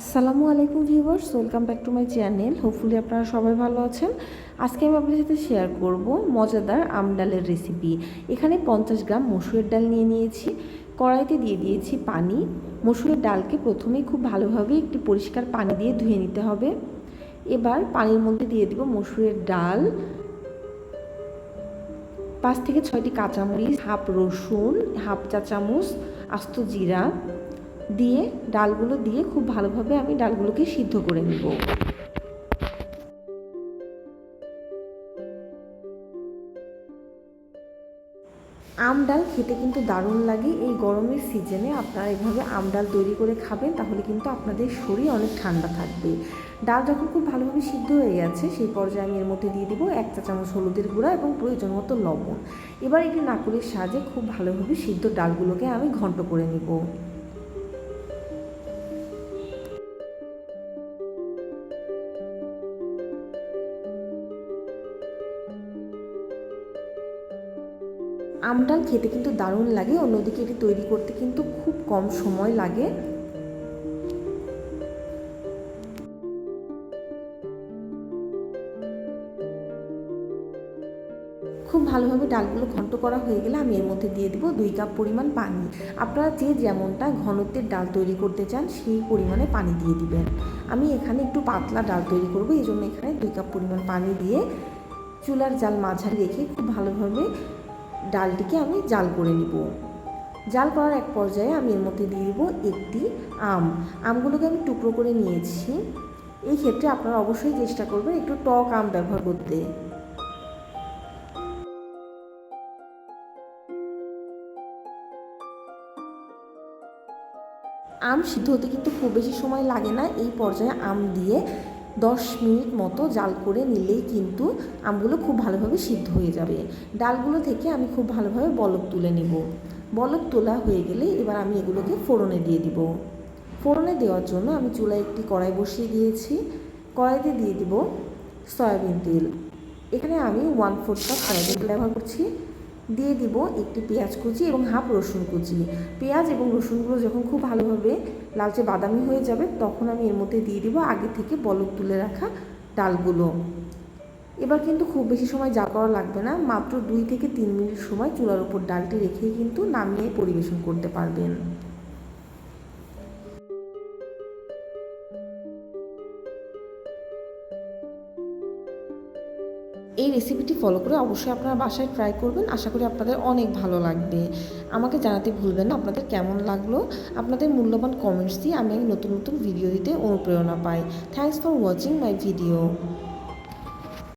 আসসালামু আলাইকুম viewers, welcome back to my channel. Hopefully আপনারা সবাই ভালো আছেন। আজকে আমি আপনাদের সাথে শেয়ার করব মজাদার আম ডালের রেসিপি এখানে পঞ্চাশ গ্রাম মসুরের ডাল নিয়ে নিয়েছি, কড়াইতে দিয়ে দিয়েছি পানি। মসুরের ডালকে প্রথমেই খুব ভালোভাবে একটি পরিষ্কার পানি দিয়ে ধুয়ে নিতে হবে। এবার পানির মধ্যে দিয়ে দিব মসুরের ডাল। পাঁচ থেকে ছয়টি কাঁচামরিচ, হাফ রসুন, হাফ চা চামচ আস্ত জিরা। দিয়ে, ডালগুলো দিয়ে খুব ভালোভাবে আমি ডালগুলোকে সিদ্ধ করে নেব। আম ডাল খেতে কিন্তু দারুণ লাগে। এই গরমের সিজনে আপনারা এভাবে আম ডাল তৈরি করে খাবেন, তাহলে কিন্তু আপনাদের শরীর অনেক ঠান্ডা থাকবে। ডাল যখন খুব ভালোভাবে সিদ্ধ হয়ে গেছে, সেই পর্যায়ে আমি এর মধ্যে দিয়ে দিব এক চা চামচ হলুদের গুঁড়া এবং প্রয়োজন মতো লবণ। এবার একটি নাকুলের সাহায্যে খুব ভালোভাবে সিদ্ধ ডালগুলোকে আমি ঘন্ট করে নিব। আমডাল খেতে কিন্তু দারুণ লাগে, অন্যদিকে এটি তৈরি করতে কিন্তু খুব কম সময় লাগে। খুব ভালোভাবে ডালগুলো ঘন্ট করা হয়ে গেলে আমি এর মধ্যে দিয়ে দিব দুই কাপ পরিমাণ পানি। আপনারা যে যেমনটা ঘনত্বের ডাল তৈরি করতে চান, সেই পরিমাণে পানি দিয়ে দিবেন। আমি এখানে একটু পাতলা ডাল তৈরি করব, এই জন্য এখানে দুই কাপ পরিমাণ পানি দিয়ে চুলার জাল মাঝারি রেখে খুব ভালোভাবে ডালটিকে আমি জাল করে নিব। জাল করার এক পর্যায়ে আমি এর মধ্যে দিয়ে দিব একটি আম। আমগুলোকে আমি টুকরো করে নিয়েছি। এই ক্ষেত্রে আপনারা অবশ্যই চেষ্টা করবেন একটু টক আম ব্যবহার করতে। আম সিদ্ধ হতে কিন্তু খুব বেশি সময় লাগে না। এই পর্যায়ে আম দিয়ে দশ মিনিট মতো জাল করে নিলেই কিন্তু আমগুলো খুব ভালোভাবে সিদ্ধ হয়ে যাবে। ডালগুলো থেকে আমি খুব ভালোভাবে বলক তুলে নেব। বলক তোলা হয়ে গেলে এবার আমি এগুলোকে ফোড়নে দিয়ে দিব। ফোড়নে দেওয়ার জন্য আমি চুলায় একটি কড়াই বসিয়ে দিয়েছি। কড়াইতে দিয়ে দিব সয়াবিন তেল। এখানে আমি ওয়ান ফোর কাপ সয়াবিন তেল ব্যবহার করছি। দিয়ে দিব একটি পেঁয়াজ কুচি এবং হাফ রসুন কুচি। পেঁয়াজ এবং রসুনগুলো যখন খুব ভালোভাবে লালচে বাদামি হয়ে যাবে, তখন আমি এর মধ্যে দিয়ে দিব আগে থেকে বলক তুলে রাখা ডালগুলো। এবার কিন্তু খুব বেশি সময় যা করা লাগবে না, মাত্র দুই থেকে তিন মিনিট সময় চুলার উপর ডালটি রেখেই কিন্তু নামিয়ে পরিবেশন করতে পারবেন। এই রেসিপিটি ফলো করে অবশ্যই আপনারা বাসায় ট্রাই করবেন। আশা করি আপনাদের অনেক ভালো লাগবে। আমাকে জানাতে ভুলবেন না আপনাদের কেমন লাগল। আপনাদের মূল্যবান কমেন্টস দিয়ে আমি নতুন নতুন ভিডিও দিতে অনুপ্রেরণা পাই। Thanks for watching my video